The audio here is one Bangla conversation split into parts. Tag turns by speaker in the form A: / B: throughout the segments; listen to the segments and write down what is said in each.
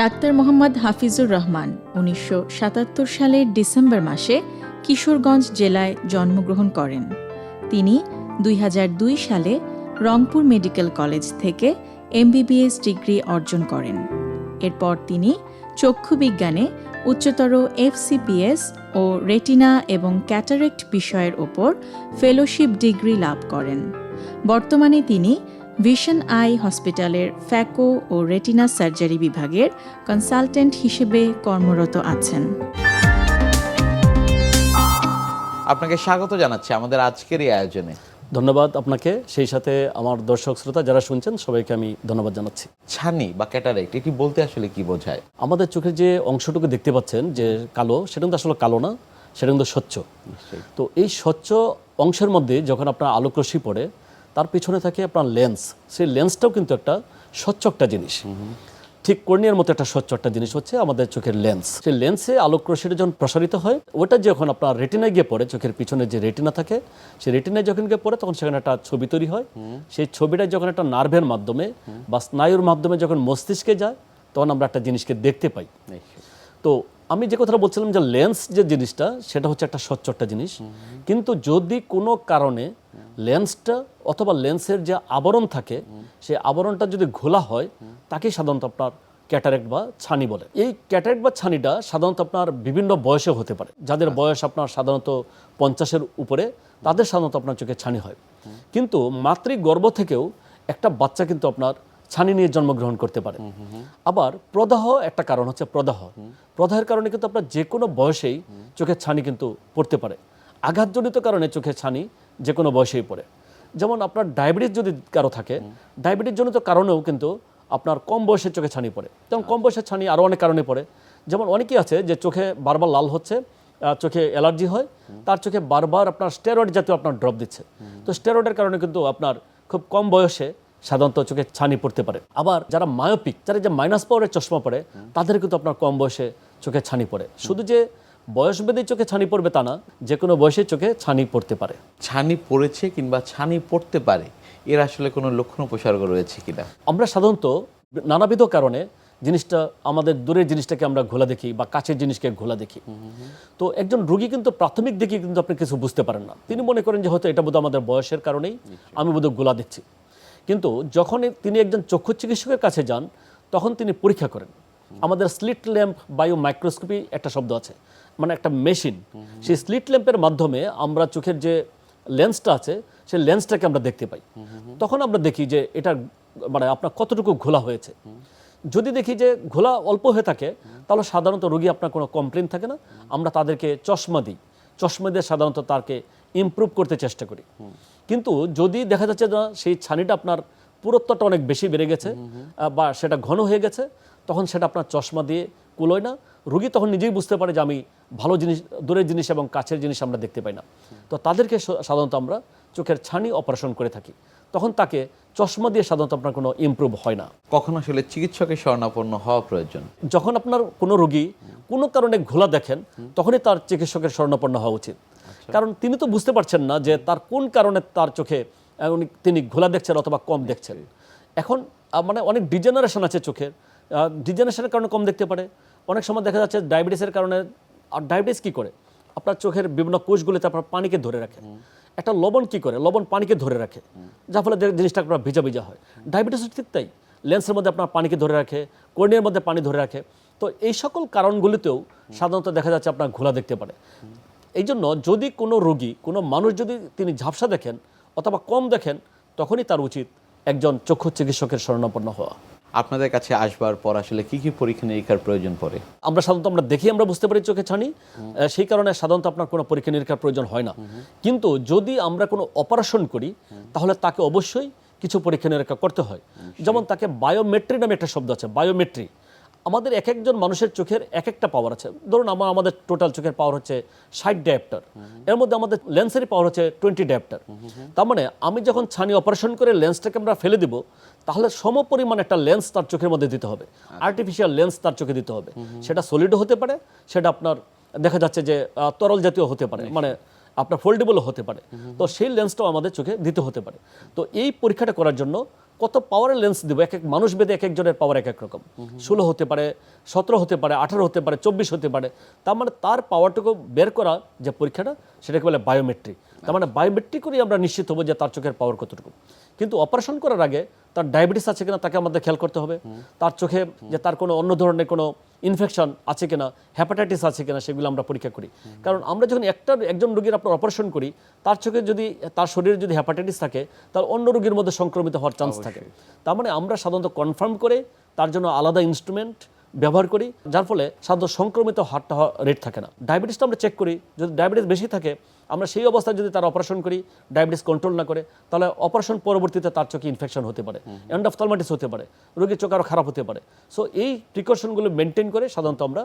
A: ডাক্তার মোহাম্মদ হাফিজুর রহমান, উনিশশো সাতাত্তর সালের ডিসেম্বর মাসে কিশোরগঞ্জ জেলায় জন্মগ্রহণ করেন। তিনি দুই হাজার দুই সালে রংপুর মেডিকেল কলেজ থেকে এমবিবিএস ডিগ্রি অর্জন করেন। এরপর তিনি চক্ষু বিজ্ঞানে উচ্চতর এফসিপিএস ও রেটিনা এবং ক্যাটারেক্ট বিষয়ের ওপর ফেলোশিপ ডিগ্রি লাভ করেন। বর্তমানে তিনি ভিশন আই হসপিটালের ফ্যাকো ও রেটিনা সার্জারি বিভাগের কনসালটেন্ট হিসেবে কর্মরত আছেন।
B: আপনাকে স্বাগত জানাচ্ছি আমাদের আজকের এই আয়োজনে।
C: ধন্যবাদ আপনাকে সেই সাথে আমার দর্শক শ্রোতা যারা শুনছেন সবাইকে আমি ধন্যবাদ জানাচ্ছি।
B: ছানি বা ক্যাটারেক্ট এটি বলতে আসলে কি বোঝায়?
C: আমাদের চোখের যে অংশটুকু দেখতে পাচ্ছেন যে কালো সেটা কিন্তু আসলে কালো না সেটা কিন্তু স্বচ্ছ। তো এই স্বচ্ছ অংশের মধ্যে যখন আপনার আলোক রশ্মি পড়ে তার পিছনে থাকে আপনার লেন্স সেই লেন্সটাও কিন্তু একটা স্বচ্ছ একটা জিনিস। ঠিক কর্নিয়ার মতো একটা স্বচ্ছ একটা জিনিস হচ্ছে আমাদের চোখের লেন্স সেই লেন্সে আলোক রশ্মিটা যখন প্রসারিত হয় ওটা যখন আপনার রেটিনায় গিয়ে পড়ে চোখের পিছনে যে রেটিনা থাকে সেই রেটিনায় যখন গিয়ে পড়ে তখন সেখানে একটা ছবি তৈরি হয়। সেই ছবিটা যখন একটা নার্ভের মাধ্যমে বা স্নায়ুর মাধ্যমে যখন মস্তিষ্কে যায় তখন আমরা একটা জিনিসকে দেখতে পাই। তো আমি যে কথাটা বলছিলাম যে লেন্স যে জিনিসটা সেটা হচ্ছে একটা স্বচ্ছ একটা জিনিস কিন্তু যদি কোনো কারণে লেন্সটা অথবা লেন্সের যে আবরণ থাকে সেই আবরণটা যদি ঘোলা হয় তাকেই সাধারণত আপনার ক্যাটারেক্ট বা ছানি বলে। এই ক্যাটারেক্ট বা ছানিটা সাধারণত আপনার বিভিন্ন বয়সে হতে পারে। যাদের বয়স আপনার সাধারণত পঞ্চাশের উপরে তাদের সাধারণত আপনার চোখে ছানি হয়। কিন্তু মাতৃ গর্ভ থেকেও একটা বাচ্চা কিন্তু আপনার ছানি নিয়ে জন্মগ্রহণ করতে পারে। আবার প্রদাহ একটা কারণ হচ্ছে প্রদাহ। প্রদাহের কারণে কিন্তু আপনার যে কোনো বয়সেই চোখের ছানি কিন্তু পড়তে পারে। আঘাতজনিত কারণে চোখের ছানি যে কোনো বয়সেই পড়ে। যেমন আপনার ডায়াবেটিস যদি কারও থাকে ডায়াবেটিস জনিত কারণেও কিন্তু আপনার কম বয়সের চোখে ছানি পড়ে। যেমন কম বয়সের ছানি আরও অনেক কারণে পড়ে। যেমন অনেকেই আছে যে চোখে বারবার লাল হচ্ছে চোখে অ্যালার্জি হয় তার চোখে বারবার আপনার স্টেরয়েড জাতীয় আপনার ড্রপ দিচ্ছে। তো স্টেরয়েডের কারণে কিন্তু আপনার খুব কম বয়সে সাধারণত চোখে ছানি পড়তে পারে। আবার যারা মায়োপিক যারা যে মাইনাস পাওয়ারের চশমা পড়ে তাদের কিন্তু আপনার কম বয়সে চোখে ছানি পড়ে। শুধু যে বয়স বেঁধে চোখে ছানি পড়বে তা না যে কোনো বয়সে চোখে ছানি পড়তে পারে।
B: ছানি পড়েছে কিংবা ছানি পড়তে পারে এর আসলে কোনো লক্ষণ উপসর্গ রয়েছে কিনা?
C: আমরা সাধারণত নানাবিধ কারণে জিনিসটা আমাদের দূরের জিনিসটাকে আমরা ঘোলা দেখি বা কাছের জিনিসকে ঘোলা দেখি। তো একজন রোগী কিন্তু প্রাথমিক দিকে কিন্তু আপনি কিছু বুঝতে পারেন না। তিনি মনে করেন যে হয়তো এটা বোধহয় আমাদের বয়সের কারণেই আমি বোধহয় গোলা দেখছি। কিন্তু যখন তিনি একজন চক্ষু চিকিৎসকের কাছে যান, তখন তিনি পরীক্ষা করেন। আমাদের স্লিট ল্যাম্প বায়ো মাইক্রোস্কোপি একটা শব্দ আছে মানে একটা মেশিন সেই স্লিট ল্যাম্পের মাধ্যমে আমরা চোখের যে লেন্সটা আছে, সেই লেন্সটাকে আমরা দেখতে পাই। তখন আমরা দেখি যে এটা মানে আপনার কতটুকু ঘোলা হয়েছে। যদি দেখি যে ঘোলা অল্প হয়ে থাকে, তাহলে সাধারণত রোগী আপনার কোনো কমপ্লেন থাকে না। আমরা তাদেরকে চশমা দিই। চশমা দিয়ে সাধারণত তাকে ইমপ্রুভ করতে চেষ্টা করি। কিন্তু যদি দেখা যাচ্ছে না সেই ছানিটা আপনার পুরুত্বটা অনেক বেশি বেড়ে গেছে বা সেটা ঘন হয়ে গেছে তখন সেটা আপনার চশমা দিয়ে কুলোয় না। রুগী তখন নিজেই বুঝতে পারে যে আমি ভালো জিনিস দূরের জিনিস এবং কাছের জিনিস আমরা দেখতে পাই না। তো তাদেরকে সাধারণত আমরা চোখের ছানি অপারেশন করে থাকি। তখন তাকে চশমা দিয়ে সাধারণত আপনার কোনো ইমপ্রুভ হয় না।
B: কখন আসলে চিকিৎসকের শরণাপন্ন হওয়া প্রয়োজন?
C: যখন আপনার কোনো রোগী কোনো কারণে ঘোলা দেখেন তখনই তার চিকিৎসকের শরণাপন্ন হওয়া উচিত। কারণ তিনি তো বুঝতে পারছেন না যে তার কোন কারণে তার চোখে উনি- তিনি ঘোলা দেখছেন অথবা কম দেখছেন। এখন মানে অনেক ডিজেনারেশন আছে চোখের। ডিজেনারেশনের কারণে কম দেখতে পারে। অনেক সময় দেখা যাচ্ছে ডায়াবেটিসের কারণে আর ডায়াবেটিস কি করে? আপনার চোখের বিভিন্ন কোষগুলিতে আপনার পানিকে ধরে রাখে। একটা লবণ কি করে? লবণ পানিকে ধরে রাখে। যার ফলে জিনিসটা আপনার ভিজা ভিজা হয়। ডায়াবেটিস ঠিক তাই। লেন্সের মধ্যে আপনার পানিকে ধরে রাখে কর্নিয়ার মধ্যে পানি ধরে রাখে। তো এই সকল কারণগুলিতেও সাধারণত দেখা যাচ্ছে আপনার ঘোলা দেখতে পারে। এই জন্য যদি কোনো রোগী কোনো মানুষ যদি তিনি ঝাপসা দেখেন অথবা কম দেখেন তখনই তার উচিত একজন চক্ষু চিকিৎসকের শরণাপন্ন হওয়া।
B: আপনাদের কাছে আসবার পর আসলে কি কি পরীক্ষা নিরীক্ষার প্রয়োজন পড়ে?
C: আমরা সাধারণত আমরা দেখি আমরা বুঝতে পারি চোখে ছানি। সেই কারণে সাধারণত আপনার কোনো পরীক্ষা নিরীক্ষার প্রয়োজন হয় না। কিন্তু যদি আমরা কোনো অপারেশন করি তাহলে তাকে অবশ্যই কিছু পরীক্ষা নিরীক্ষা করতে হয়। যেমন তাকে বায়োমেট্রি নামে একটা শব্দ আছে বায়োমেট্রি। আমাদের এক একজন মানুষের চোখের এক একটা পাওয়ার আছে। ধরুন আমার আমাদের টোটাল চোখের পাওয়ার হচ্ছে ষাট ডায়াপ্টার এর মধ্যে আমাদের লেন্সেরই পাওয়ার হচ্ছে টোয়েন্টি ডায়াপ্টার তার মানে আমি যখন ছানি অপারেশন করে লেন্সটাকে আমরা ফেলে দিব তাহলে সম পরিমাণ একটা লেন্স তার চোখের মধ্যে দিতে হবে। আর্টিফিশিয়াল লেন্স তার চোখে দিতে হবে। সেটা সলিডও হতে পারে সেটা আপনার দেখা যাচ্ছে যে তরল জাতীয় হতে পারে মানে আপনার ফোল্ডেবলও হতে পারে। তো সেই লেন্সটাও আমাদের চোখে দিতে হতে পারে। তো এই পরীক্ষাটা করার জন্য কত পাওয়ারের লেন্স দেবো? এক এক মানুষ বেদে এক একজনের পাওয়ার এক এক রকম। ষোলো হতে পারে, সতেরো হতে পারে, আঠারো হতে পারে, চব্বিশ হতে পারে। তার মানে তার পাওয়ারটুকু বের করা যে পরীক্ষাটা, সেটাকে বলে বায়োমেট্রিক তার মানে বায়োমেট্রিক করেই আমরা নিশ্চিত হব যে তার চোখের পাওয়ার কতটুকু। কিন্তু অপারেশন করার আগে তার ডায়াবেটিস আছে কিনা তাকে আমাদের খেয়াল করতে হবে। তার চোখে যে তার কোনো অন্য ধরনের কোনো ইনফেকশন আছে কিনা হ্যাপাটাইটিস আছে কিনা সেগুলো আমরা পরীক্ষা করি। কারণ আমরা যখন একটা একজন রোগীর আপনার অপারেশন করি তার চোখে যদি তার শরীরে যদি হ্যাপাটাইটিস থাকে তাহলে অন্য রোগীর মধ্যে সংক্রমিত হওয়ার চান্স থাকে। তার মানে আমরা সাধারণত কনফার্ম করে তার জন্য আলাদা ইনস্ট্রুমেন্ট ব্যবহার করি যার ফলে সাধারণত সংক্রমিত হারটা রেট থাকে না। ডায়াবেটিসটা আমরা চেক করি যদি ডায়াবেটিস বেশি থাকে আমরা সেই অবস্থায় যদি তার অপারেশন করি ডায়াবেটিস কন্ট্রোল না করে তাহলে অপারেশন পরবর্তীতে তার চোখে ইনফেকশন হতে পারে এন্ডাফথলমাটিস হতে পারে রোগীর চোখ আরও খারাপ হতে পারে। সো এই প্রিকশনগুলো মেনটেন করে সাধারণত আমরা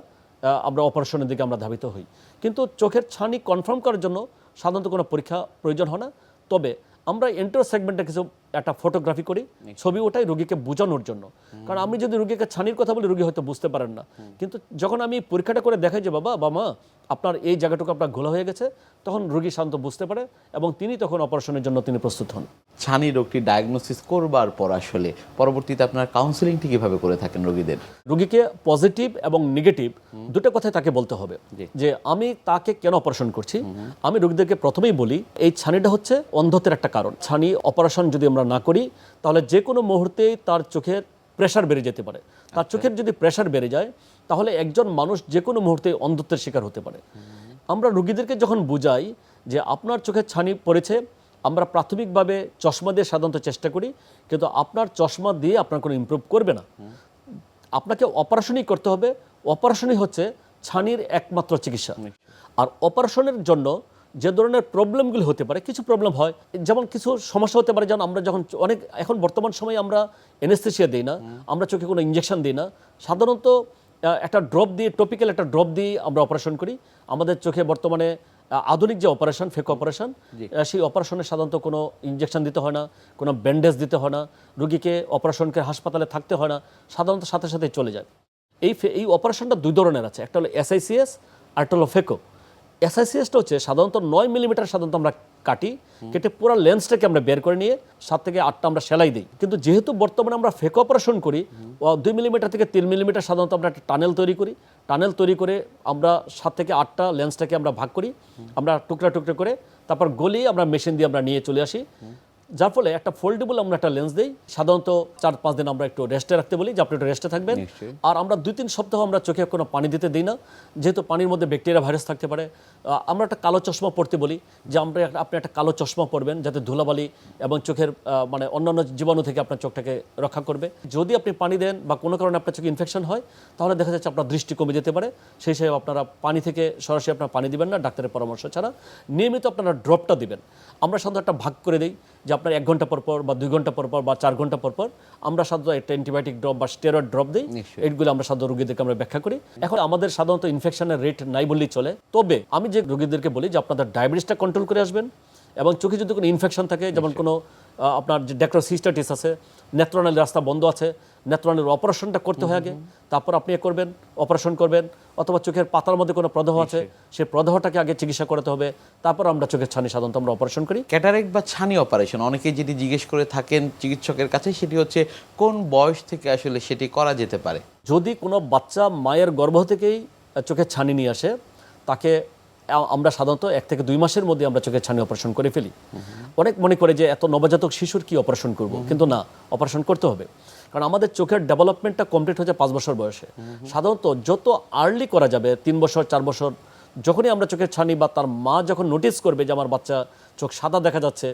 C: আমরা অপারেশনের দিকে আমরা ধাবিত হই। কিন্তু চোখের ছানি কনফার্ম করার জন্য সাধারণত কোনো পরীক্ষা প্রয়োজন হয় না। তবে আমরা এন্টার সেগমেন্টে কিছু একটা ফটোগ্রাফি করি ছবি ওটাই রোগীকে বোঝানোর জন্য। কারণ আমি যদি রোগীকে ছানির কথা বলি রোগী হয়তো বুঝতে পারেন না। কিন্তু যখন আমি পরীক্ষাটা করে দেখাই যে বাবা বা মা আপনার এই জায়গাটুকু আপনার ঘোলা হয়ে গেছে তখন রোগী শান্ত বুঝতে পারে এবং তিনি তখন অপারেশনের জন্য তিনি প্রস্তুত হন।
B: ছানি রোগটি ডায়াগনোসিস করবার পর আসলে পরবর্তীতে আপনার কাউন্সিলিংটি কীভাবে করে থাকেন রোগীদের?
C: রোগীকে পজিটিভ এবং নেগেটিভ দুটো কথাই তাকে বলতে হবে যে আমি তাকে কেন অপারেশন করছি? আমি রোগীদেরকে প্রথমেই বলি এই ছানিটা হচ্ছে অন্ধত্বের একটা কারণ। ছানি অপারেশন যদি আমরা না করি তাহলে যে কোনো মুহূর্তেই তার চোখের প্রেশার বেড়ে যেতে পারে। তার চোখের যদি প্রেশার বেড়ে যায় তাহলে একজন মানুষ যে কোনো মুহূর্তে অন্ধত্বের শিকার হতে পারে। আমরা রুগীদেরকে যখন বুঝাই যে আপনার চোখে ছানি পড়েছে, আমরা প্রাথমিকভাবে চশমা দিয়ে সাধারণত চেষ্টা করি, কিন্তু আপনার চশমা দিয়ে আপনার কোনো ইমপ্রুভ করবে না। আপনাকে অপারেশনই করতে হবে। অপারেশনই হচ্ছে ছানির একমাত্র চিকিৎসা। আর অপারেশনের জন্য যে ধরনের প্রবলেমগুলি হতে পারে, কিছু প্রবলেম হয়। যেমন কিছু সমস্যা হতে পারে, যেমন আমরা যখন অনেক, এখন বর্তমান সময়ে আমরা এনেস্থেশিয়া দিই না, আমরা চোখে কোনো ইঞ্জেকশন দিই না। সাধারণত একটা ড্রপ দিয়ে টপিক্যাল একটা ড্রপ দিয়ে আমরা অপারেশন করি। আমাদের চোখে বর্তমানে আধুনিক যে অপারেশন ফেক অপারেশন সেই অপারেশনে সাধারণত কোনো ইঞ্জেকশন দিতে হয় না কোনো ব্যান্ডেজ দিতে হয় না রুগীকে অপারেশনকে হাসপাতালে থাকতে হয় না সাধারণত সাথে সাথে চলে যায়। এই ফে- এই অপারেশনটা দুই ধরনের আছে একটা হলো এসআইসিএস আর একটা হলো ফেকো এসআইসিএসটা হচ্ছে সাধারণত নয় মিলিমিটার সাধারণত আমরা কাটি, কেটে পুরো লেন্সটাকে আমরা বের করে নিয়ে সাত থেকে আটটা আমরা সেলাই দিই। কিন্তু যেহেতু বর্তমানে আমরা ফেক অপারেশন করি দুই মিলিমিটার থেকে তিন মিলিমিটার সাধারণত আমরা একটা টানেল তৈরি করি। টানেল তৈরি করে আমরা সাত থেকে আটটা লেন্সটাকে আমরা ভাগ করি। আমরা টুকরা টুকরা করে তারপর গলি আমরা মেশিন দিয়ে আমরা নিয়ে চলে আসি। যার ফলে একটা ফোল্ডেবল আমরা একটা লেন্স দিই। সাধারণত চার পাঁচ দিন আমরা একটু রেস্টে রাখতে বলি যে আপনি একটু রেস্টে থাকবেন। আর আমরা দুই তিন সপ্তাহ আমরা চোখে কোনো পানি দিতে দিই না। যেহেতু পানির মধ্যে ব্যাকটেরিয়া ভাইরাস থাকতে পারে আমরা একটা কালো চশমা পরতে বলি যে আমরা আপনি একটা কালো চশমা পরবেন যাতে ধুলাবালি এবং চোখের মানে অন্যান্য জীবাণু থেকে আপনার চোখটাকে রক্ষা করবে। যদি আপনি পানি দেন বা কোনো কারণে আপনার চোখে ইনফেকশন হয় তাহলে দেখা যাচ্ছে আপনার দৃষ্টি কমে যেতে পারে। সেই হিসেবে আপনারা পানি থেকে সরাসরি আপনার পানি দিবেন না ডাক্তারের পরামর্শ ছাড়া। নিয়মিত আপনারা ড্রপটা দিবেন। আমরা সাধারণত একটা ভাগ করে দিই যে আপনার এক ঘণ্টা পর পর বা দুই ঘণ্টা পর পর বা চার ঘণ্টা পর পর আমরা সাধারণত একটা অ্যান্টিবায়োটিক ড্রপ বা স্টেরয়েড ড্রপ দিই।
B: এগুলো
C: এইগুলো আমরা সাধারণত রোগীদেরকে আমরা ব্যাখ্যা করি। এখন আমাদের সাধারণত ইনফেকশনের রেট নাই বললেই চলে। তবে আমি যে রোগীদেরকে বলি যে আপনাদের ডায়াবেটিসটা কন্ট্রোল করে আসবেন এবং চোখে যদি কোনো ইনফেকশন থাকে যেমন কোনো আপনার যে ডেক্রোসিস্টাটিস আছে নেত্রনালীর রাস্তা বন্ধ আছে নেত্রনালীর অপারেশনটা করতে হয় আগে তারপর আপনি এ করবেন অপারেশন করবেন অথবা চোখের পাতার মধ্যে কোনো প্রদাহ আছে সেই প্রদাহটাকে আগে চিকিৎসা করতে হবে তারপর আমরা চোখের ছানি সাধারণত আমরা অপারেশন করি।
B: ক্যাটারেক্ট বা ছানি অপারেশন অনেকেই যেটি জিজ্ঞেস করে থাকেন চিকিৎসকের কাছে সেটি হচ্ছে কোন বয়স থেকে আসলে সেটি করা যেতে পারে?
C: যদি কোনো বাচ্চা মায়ের গর্ভ থেকেই চোখের ছানি নিয়ে আসে তাকে আমরা সাধারণত এক থেকে দুই মাসের মধ্যে আমরা চোখের ছানি অপারেশন করে ফেলি। অনেক মনে করে যে এত নবজাতক শিশুর কি অপারেশন করব? কিন্তু না, অপারেশন করতে হবে। কারণ আমাদের চোখের ডেভেলপমেন্টটা কমপ্লিট হচ্ছে পাঁচ বছর বয়সে। সাধারণত যত আর্লি করা যাবে, তিন বছর, চার বছর, যখনই আমরা চোখের ছানি বা তার মা যখন নোটিস করবে যে আমার বাচ্চা চোখ সাদা দেখা যাচ্ছে,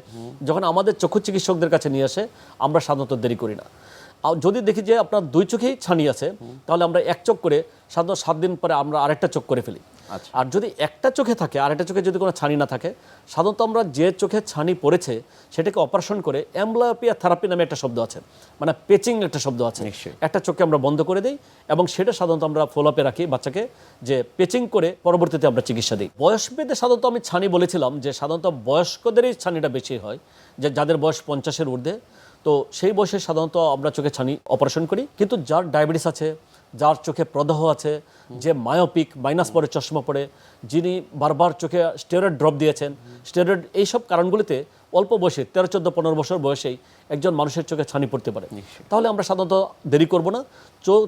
C: যখন আমাদের চক্ষু চিকিৎসকদের কাছে নিয়ে আসে, আমরা সাধারণত দেরি করি না। যদি দেখি যে আপনার দুই চোখেই ছানি আছে, তাহলে আমরা এক চোখ করে সাধারণত সাত দিন পরে আমরা আরেকটা চোখ করে ফেলি। আর যদি একটা চোখে থাকে আর একটা চোখে যদি কোনো ছানি না থাকে সাধারণত আমরা যে চোখে ছানি পড়েছে সেটাকে অপারেশন করে অ্যাম্বলাপিয়া থেরাপি নামে একটা শব্দ আছে। মানে পেচিং একটা শব্দ আছে।
B: নিশ্চয়ই।
C: একটা চোখকে আমরা বন্ধ করে দিই এবং সেটা সাধারণত আমরা ফলোআপে রাখি বাচ্চাকে যে পেচিং করে পরবর্তীতে আমরা চিকিৎসা দিই। বয়স ভেদে সাধারণত আমি ছানি বলেছিলাম যে সাধারণত বয়স্কদেরই ছানিটা বেশি হয় যে যাদের বয়স পঞ্চাশের ঊর্ধ্বে। তো সেই বয়সে সাধারণত আমরা চোখে ছানি অপারেশন করি। কিন্তু যার ডায়াবেটিস আছে যার চোখে প্রদাহ আছে যে মায়োপিক মাইনাস পরে চশমা পড়ে যিনি বারবার চোখে স্টেরয়েড ড্রপ দিয়েছেন স্টেরয়েড এইসব কারণগুলিতে অল্প বয়সে তেরো চোদ্দ পনেরো বছর বয়সেই একজন মানুষের চোখে ছানি পড়তে পারে। তাহলে আমরা সাধারণত দেরি করব না।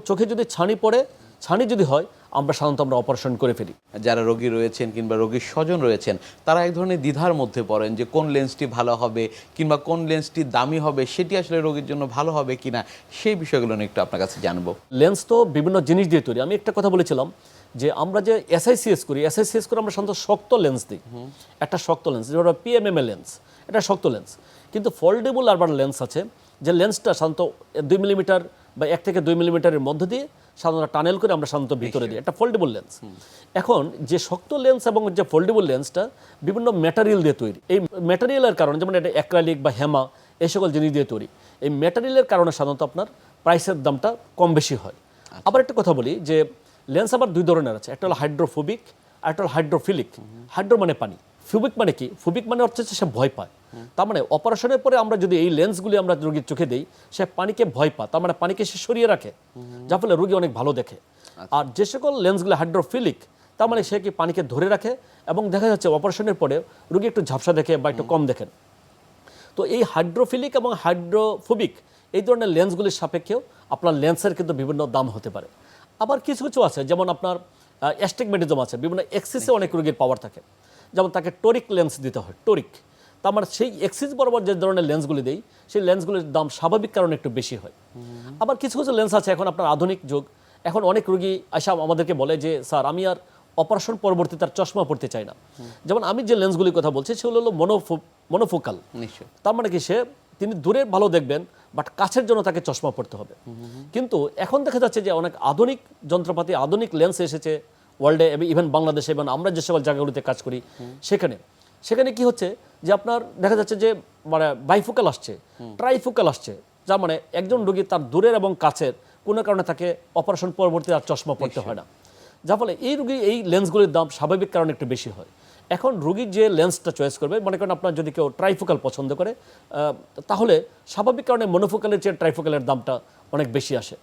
C: চোখে যদি ছানি পড়ে ছানি যদি হয় আমরা সাধারণত আমরা অপারেশন করে ফেলি।
B: যারা রোগী রয়েছেন কিংবা রোগীর স্বজন রয়েছেন তারা এক ধরনের দ্বিধার মধ্যে পড়েন যে কোন লেন্সটি ভালো হবে কিংবা কোন লেন্সটি দামি হবে সেটি আসলে রোগীর জন্য ভালো হবে কিনা সেই বিষয়গুলো নিয়ে একটু আপনার কাছে জানব।
C: লেন্স তো বিভিন্ন জিনিস দিয়ে তৈরি। আমি একটা কথা বলেছিলাম যে আমরা যে এসআইসিএস করি এসআইসিএস করে আমরা সাধারণত শক্ত লেন্স দিই। একটা শক্ত লেন্স যেটা পিএমএমএ লেন্স এটা শক্ত লেন্স কিন্তু ফোল্ডেবল আরবার লেন্স আছে যে লেন্সটা সাধারণত দুই মিলিমিটার বা এক থেকে দুই মিলিমিটারের মধ্য দিয়ে সাধারণত টানেল করে আমরা সাধারণত ভিতরে দিই। একটা ফোল্ডেবল লেন্স এখন যে শক্ত লেন্স এবং যে ফোল্ডেবল লেন্সটা বিভিন্ন ম্যাটারিয়াল দিয়ে তৈরি। এই ম্যাটেরিয়ালের কারণে যেমন এটা অ্যাক্রালিক বা হেমা এই সকল জিনিস দিয়ে তৈরি। এই ম্যাটেরিয়ালের কারণে সাধারণত আপনার প্রাইসের দামটা কম বেশি হয়। আবার একটা কথা বলি যে লেন্স আবার দুই ধরনের আছে। একটা হলো হাইড্রোফোবিক আর একটা হলো হাইড্রোফিলিক হাইড্রো মানে পানি। ফুবিক মানে কি? ফুবিক মানে হচ্ছে সে ভয় পায়। তার মানে অপারেশনের পরে আমরা যদি এই লেন্সগুলি আমরা রোগীর চোখে দিই সে পানিকে ভয় পায়। তার মানে পানিকে সে সরিয়ে রাখে যার ফলে রোগী অনেক ভালো দেখে। আর যে সকল লেন্সগুলো হাইড্রোফিলিক তার মানে সে কি পানিকে ধরে রাখে এবং দেখা যাচ্ছে অপারেশনের পরে রোগী একটু ঝাপসা দেখে বা একটু কম দেখেন। তো এই হাইড্রোফিলিক এবং হাইড্রোফোবিক এই ধরনের লেন্সগুলির সাপেক্ষেও আপনার লেন্সের কিন্তু বিভিন্ন দাম হতে পারে। আবার কিছু কিছু আছে যেমন আপনার অ্যাস্টিগমেটিজম আছে। বিভিন্ন এক্সিসে অনেক রোগীর পাওয়ার থাকে। যেমন তাকে টোরিক লেন্স দিতে হয় টোরিক তার মানে সেই এক্সিস বরাবর যে ধরনের লেন্সগুলি দেই সেই লেন্সগুলির দাম স্বাভাবিক কারণে একটু বেশি হয়। আবার কিছু কিছু লেন্স আছে এখন আপনার আধুনিক যুগ। এখন অনেক রোগী আসা আমাদেরকে বলে যে স্যার আমি আর অপারেশন পরবর্তী তার চশমা পড়তে চাই না। যেমন আমি যে লেন্সগুলির কথা বলছি সেগুলো হলো মনোফো মনোফোকাল
B: নিশ্চয়ই।
C: তার মানে কি সে তিনি দূরে ভালো দেখবেন বাট কাছের জন্য তাকে চশমা পড়তে হবে। কিন্তু এখন দেখা যাচ্ছে যে অনেক আধুনিক যন্ত্রপাতি আধুনিক লেন্স এসেছে ওয়ার্ল্ডে ইভেন বাংলাদেশে এবং আমরা যে সকল জায়গাগুলিতে কাজ করি সেখানে। সেখানে কি হচ্ছে যে আপনার দেখা যাচ্ছে যে মানে বাইফোকাল আসছে ট্রাইফোকাল আসছে যার মানে একজন রোগী তার দূরের এবং কাছের কোনো কারণে তাকে অপারেশন পরবর্তী আর চশমা পড়তে হয় না। যার ফলে এই রুগী এই লেন্সগুলির দাম স্বাভাবিক কারণে একটু বেশি হয়। এখন রুগীর যে লেন্সটা চয়েস করবে মনে করেন আপনার যদি কেউ ট্রাইফোকাল পছন্দ করে তাহলে স্বাভাবিক কারণে মনোফোকালের চেয়ে ট্রাইফোকালের দামটা অনেক বেশি আসে।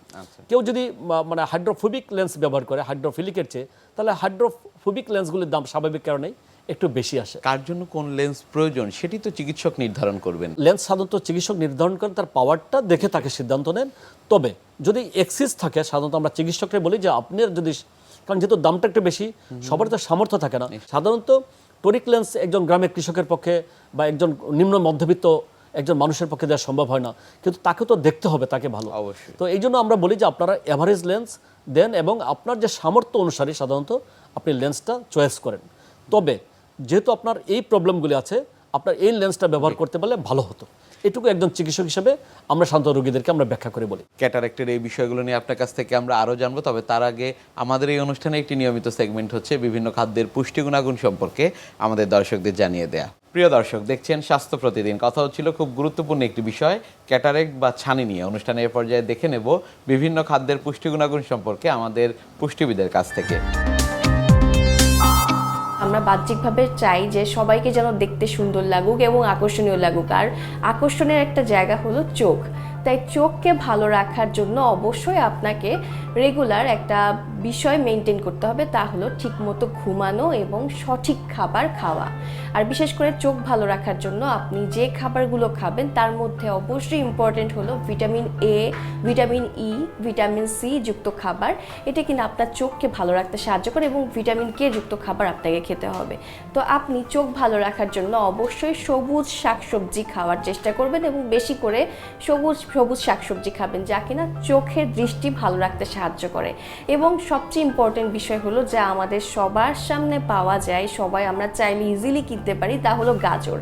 C: কেউ যদি মানে হাইড্রোফোবিক লেন্স ব্যবহার করে হাইড্রোফিলিকের চেয়ে তাহলে হাইড্রোফোবিক লেন্সগুলির দাম স্বাভাবিক কারণেই একটু বেশি আসে।
B: কার জন্য কোন লেন্স প্রয়োজন সেটি তো চিকিৎসক নির্ধারণ করবেন।
C: লেন্স সাধারণত চিকিৎসক নির্ধারণ করেন তার পাওয়ারটা দেখে তাকে সিদ্ধান্ত নেন। তবে যদি এক্সিস থাকে সাধারণত আমরা চিকিৎসকরা বলি যে আপনার যদি কারণ যেহেতু দামটা একটু বেশি সবার তো সামর্থ্য থাকে না। সাধারণত টোরিক লেন্স একজন গ্রামের কৃষকের পক্ষে বা একজন নিম্ন মধ্যবিত্ত একজন মানুষের পক্ষে দেওয়া সম্ভব হয় না। কিন্তু তাকে তো দেখতে হবে তাকে ভালো।
B: অবশ্যই।
C: তো এই জন্য আমরা বলি যে আপনারা এভারেজ লেন্স দেন এবং আপনার যে সামর্থ্য অনুসারে সাধারণত আপনি লেন্সটা চয়েস করেন। তবে যেহেতু আপনার এই প্রবলেমগুলি আছে আপনার এই লেন্সটা ব্যবহার করতে পারলে ভালো হতো। এটুকু একজন চিকিৎসক হিসেবে আমরা শান্ত রোগীদেরকে আমরা ব্যাখ্যা করে বলি।
B: ক্যাটারেক্টের এই বিষয়গুলো নিয়ে আপনার কাছ থেকে আমরা আরও জানব, তবে তার আগে আমাদের এই অনুষ্ঠানে একটি নিয়মিত সেগমেন্ট হচ্ছে বিভিন্ন খাদ্যের পুষ্টি গুণাগুণ সম্পর্কে আমাদের দর্শকদের জানিয়ে দেয়া। প্রিয় দর্শক, দেখছেন স্বাস্থ্য প্রতিদিন। কথা হচ্ছিল খুব গুরুত্বপূর্ণ একটি বিষয়, ক্যাটারেক্ট বা ছানি নিয়ে। অনুষ্ঠানের পর্যায়ে দেখে নেব বিভিন্ন খাদ্যের পুষ্টি গুণাগুণ সম্পর্কে আমাদের পুষ্টিবিদের কাছ থেকে।
D: আমরা বাহ্যিকভাবে চাই যে সবাইকে যেন দেখতে সুন্দর লাগুক এবং আকর্ষণীয় লাগুক। আর আকর্ষণের একটা জায়গা হলো চোখ। তাই চোখকে ভালো রাখার জন্য অবশ্যই আপনাকে রেগুলার একটা বিষয় মেনটেন করতে হবে, তা হলো ঠিকমতো ঘুমানো এবং সঠিক খাবার খাওয়া। আর বিশেষ করে চোখ ভালো রাখার জন্য আপনি যে খাবারগুলো খাবেন, তার মধ্যে অবশ্যই ইম্পর্টেন্ট হলো vitamin A vitamin E vitamin C যুক্ত খাবার। এটা কিনা আপনার চোখকে ভালো রাখতে সাহায্য করে এবং ভিটামিন কে যুক্ত খাবার আপনাকে খেতে হবে। তো আপনি চোখ ভালো রাখার জন্য অবশ্যই সবুজ শাকসবজি খাওয়ার চেষ্টা করবেন এবং বেশি করে সবুজ সবুজ শাকসবজি খাবেন, যা কিনা চোখের দৃষ্টি ভালো রাখতে সাহায্য সাহায্য করে। এবং সবচেয়ে ইম্পর্টেন্ট বিষয় হলো যা আমাদের সবার সামনে পাওয়া যায়, সবাই আমরা চাইলে ইজিলি কিনতে পারি, তা হলো গাজর।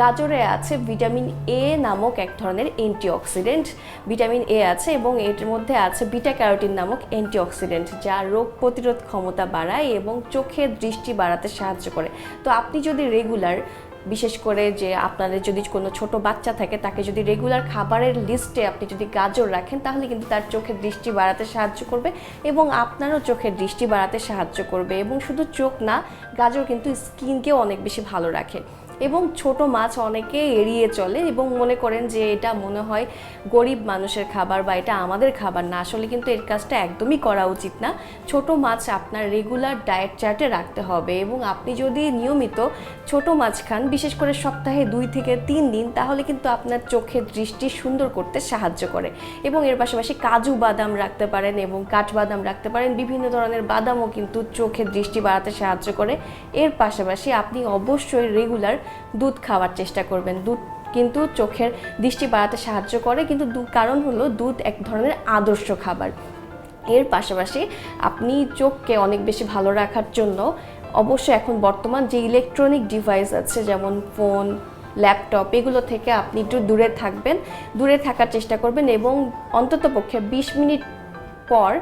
D: গাজরে আছে ভিটামিন এ নামক এক ধরনের অ্যান্টিঅক্সিডেন্ট ভিটামিন এ আছে এবং এর মধ্যে আছে বিটা ক্যারোটিন নামক অ্যান্টিঅক্সিডেন্ট যা রোগ প্রতিরোধ ক্ষমতা বাড়ায় এবং চোখের দৃষ্টি বাড়াতে সাহায্য করে। তো আপনি যদি রেগুলার বিশেষ করে যে আপনাদের যদি কোনো ছোট বাচ্চা থাকে, তাকে যদি রেগুলার খাবারের লিস্টে আপনি যদি গাজর রাখেন, তাহলে কিন্তু তার চোখের দৃষ্টি বাড়াতে সাহায্য করবে এবং আপনারও চোখের দৃষ্টি বাড়াতে সাহায্য করবে। এবং শুধু চোখ না, গাজর কিন্তু স্কিনকেও অনেক বেশি ভালো রাখে। এবং ছোট মাছ অনেকে এড়িয়ে চলে এবং মনে করেন যে এটা মনে হয় গরিব মানুষের খাবার বা এটা আমাদের খাবার না। আসলে কিন্তু এর কাজটা একদমই করা উচিত না। ছোট মাছ আপনার রেগুলার ডায়েট চার্টে রাখতে হবে এবং আপনি যদি নিয়মিত ছোট মাছ খান, বিশেষ করে সপ্তাহে দুই থেকে তিন দিন, তাহলে কিন্তু আপনার চোখের দৃষ্টি সুন্দর করতে সাহায্য করে। এবং এর পাশাপাশি কাজু বাদাম রাখতে পারেন এবং কাঠবাদাম রাখতে পারেন। বিভিন্ন ধরনের বাদামও কিন্তু চোখের দৃষ্টি বাড়াতে সাহায্য করে। এর পাশাপাশি আপনি অবশ্যই রেগুলার দুধ খাওয়ার চেষ্টা করবেন। দুধ কিন্তু চোখের দৃষ্টি বাড়াতে সাহায্য করে, কিন্তু কারণ হলো দুধ এক ধরনের আদর্শ খাবার। এর পাশাপাশি আপনি চোখকে অনেক বেশি ভালো রাখার জন্য অবশ্যই এখন বর্তমান যে ইলেকট্রনিক ডিভাইস আছে, যেমন ফোন ল্যাপটপ এগুলো থেকে আপনি একটু দূরে থাকবেন। দূরে থাকার চেষ্টা করবেন এবং অন্ততপক্ষে বিশ মিনিট পর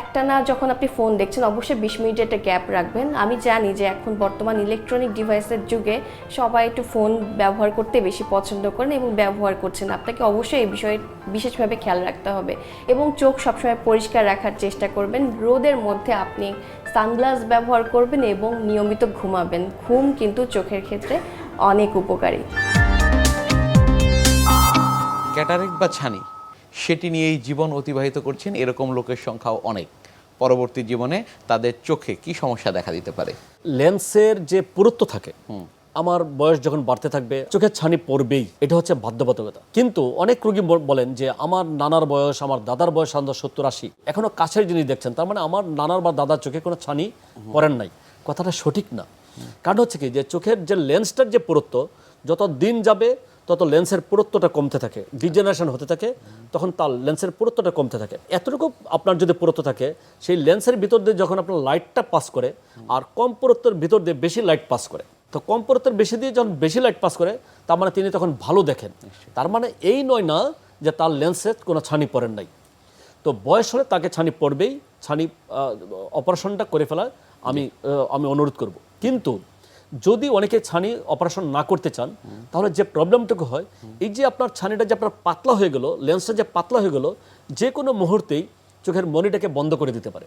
D: একটানা যখন আপনি ফোন দেখছেন, অবশ্যই বিশ মিনিটের একটা গ্যাপ রাখবেন। আমি জানি যে এখন বর্তমান ইলেকট্রনিক ডিভাইসের যুগে সবাই একটু ফোন ব্যবহার করতে বেশি পছন্দ করেন এবং ব্যবহার করছেন। আপনাকে অবশ্যই এই বিষয়ে বিশেষভাবে খেয়াল রাখতে হবে এবং চোখ সবসময় পরিষ্কার রাখার চেষ্টা করবেন। রোদের মধ্যে আপনি সানগ্লাস ব্যবহার করবেন এবং নিয়মিত ঘুমাবেন। ঘুম কিন্তু চোখের ক্ষেত্রে অনেক উপকারী।
B: ক্যাটারেক্ট বা ছানি? সেটি নিয়েই জীবন অতিবাহিত করছেন এরকম লোকের সংখ্যাও অনেক। পরবর্তী জীবনে তাদের চোখে কি সমস্যা দেখা দিতে পারে?
C: লেন্সের যে পুরুত্ব থাকে আমার বয়স যখন বাড়তে থাকবে চোখের ছানি পড়বেই। এটা হচ্ছে বাধ্যবাধকতা। কিন্তু অনেক রোগী বল- বলেন যে আমার নানার বয়স আমার দাদার বয়স সাধারণত সত্তর আশি। এখনও কাছের জিনিস দেখছেন তার মানে আমার নানার বা দাদার চোখে কোনো ছানি পড়েন নাই। কথাটা সঠিক না। কারণ হচ্ছে কি যে চোখের যে লেন্সটার যে পুরুত্ব যত দিন যাবে তত লেন্সের পুরুত্বটা কমতে থাকে ডিজেনারেশন হতে থাকে, তখন তার লেন্সের পুরুত্বটা কমতে থাকে। এতটুকু আপনার যদি পুরুত্ব থাকে, সেই লেন্সের ভিতর দিয়ে যখন আপনার লাইটটা পাস করে, আর কম পুরুত্বের ভিতর দিয়ে বেশি লাইট পাস করে, তো কম পুরুত্বের বেশি দিয়ে যখন বেশি লাইট পাস করে, তার মানে তিনি তখন ভালো দেখেন। তার মানে এই নয় না যে তার লেন্সে কোনো ছানি পড়েন নাই। তো বয়স হলে তাকে ছানি পড়বেই, ছানি অপারেশনটা করে ফেলার আমি আমি অনুরোধ করব। কিন্তু যদি অনেকে ছানি অপারেশন না করতে চান তাহলে যে প্রবলেমটুকু হয় এই যে আপনার ছানিটা যে আপনার পাতলা হয়ে গেল লেন্সটা যে পাতলা হয়ে গেল যে কোনো মুহূর্তেই চোখের মনিটাকে বন্ধ করে দিতে পারে।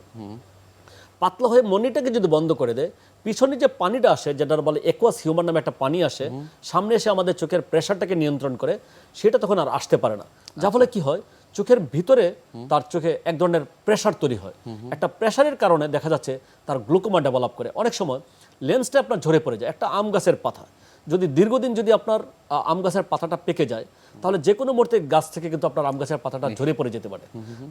C: পাতলা হয়ে মনিটাকে যদি বন্ধ করে দেয় পিছনে যে পানিটা আসে যেটার বলে একোয়াস হিউমার নামে একটা পানি আসে সামনে এসে আমাদের চোখের প্রেশারটাকে নিয়ন্ত্রণ করে সেটা তখন আর আসতে পারে না। যার ফলে কি হয় চোখের ভিতরে তার চোখে এক ধরনের প্রেশার তৈরি হয়। একটা প্রেশারের কারণে দেখা যাচ্ছে তার গ্লুকোমা ডেভেলপ করে। অনেক সময় লেন্সটা আপনার ঝরে পড়ে যায় একটা আম গাছের পাতা। যদি দীর্ঘদিন যদি আপনার আম গাছের পাতাটা পেকে যায় তাহলে যে কোনো মুহূর্তে গাছ থেকে কিন্তু আপনার আম গাছের পাতাটা ঝরে পড়ে যেতে পারে।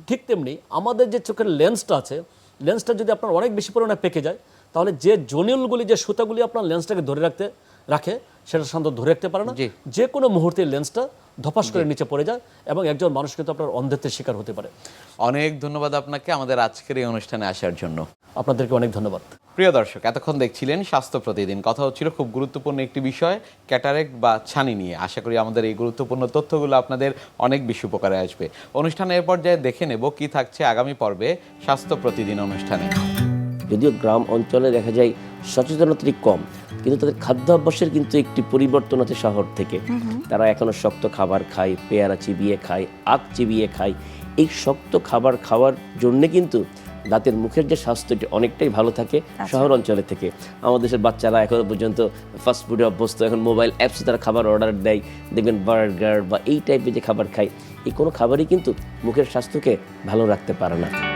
C: ঠিক তেমনি আমাদের যে চোখের লেন্সটা আছে লেন্সটা যদি আপনার অনেক বেশি পরিমাণে পেকে যায় তাহলে যে জনিউলগুলি যে সুতাগুলি আপনার লেন্সটাকে ধরে রাখতে রাখে সেটা সাধারণত ধরে রাখতে পারে না। যে কোনো মুহূর্তে লেন্সটা ধপাস করে নিচে পড়ে যায় এবং একজন মানুষ কিন্তু আপনার অন্ধত্বের শিকার হতে পারে।
B: অনেক ধন্যবাদ আপনাকে আমাদের আজকের এই অনুষ্ঠানে আসার জন্য।
C: আপনাদেরকে অনেক ধন্যবাদ।
B: প্রিয় দর্শক এতক্ষণ দেখছিলেন স্বাস্থ্য প্রতিদিন। কথা হচ্ছিল খুব গুরুত্বপূর্ণ একটি বিষয় ক্যাটারেক্ট বা ছানি নিয়ে। আশা করি আমাদের এই গুরুত্বপূর্ণ তথ্যগুলো আপনাদের অনেক বেশি উপকারে আসবে। অনুষ্ঠানের পর্যায়ে দেখে নেব কি থাকছে আগামী পর্বে স্বাস্থ্য প্রতিদিন অনুষ্ঠানে।
E: যদিও গ্রাম অঞ্চলে দেখা যায় সচেতনতা কম কিন্তু তাদের খাদ্যাভ্যাসের কিন্তু একটি পরিবর্তন আছে শহর থেকে। তারা এখনও শক্ত খাবার খায় পেয়ারা চিবিয়ে খায় আখ চিবিয়ে খায়। এই শক্ত খাবার খাওয়ার জন্য কিন্তু দাঁতের মুখের যে স্বাস্থ্যটি অনেকটাই ভালো থাকে শহর অঞ্চলে থেকে। আমাদের দেশের বাচ্চারা এখনও পর্যন্ত ফাস্টফুডে অভ্যস্ত এখন মোবাইল অ্যাপসে তারা খাবার অর্ডার দেয়। দেখবেন বার্গার বা এই টাইপের যে খাবার খায় এই কোনো খাবারই কিন্তু মুখের স্বাস্থ্যকে ভালো রাখতে পারে না।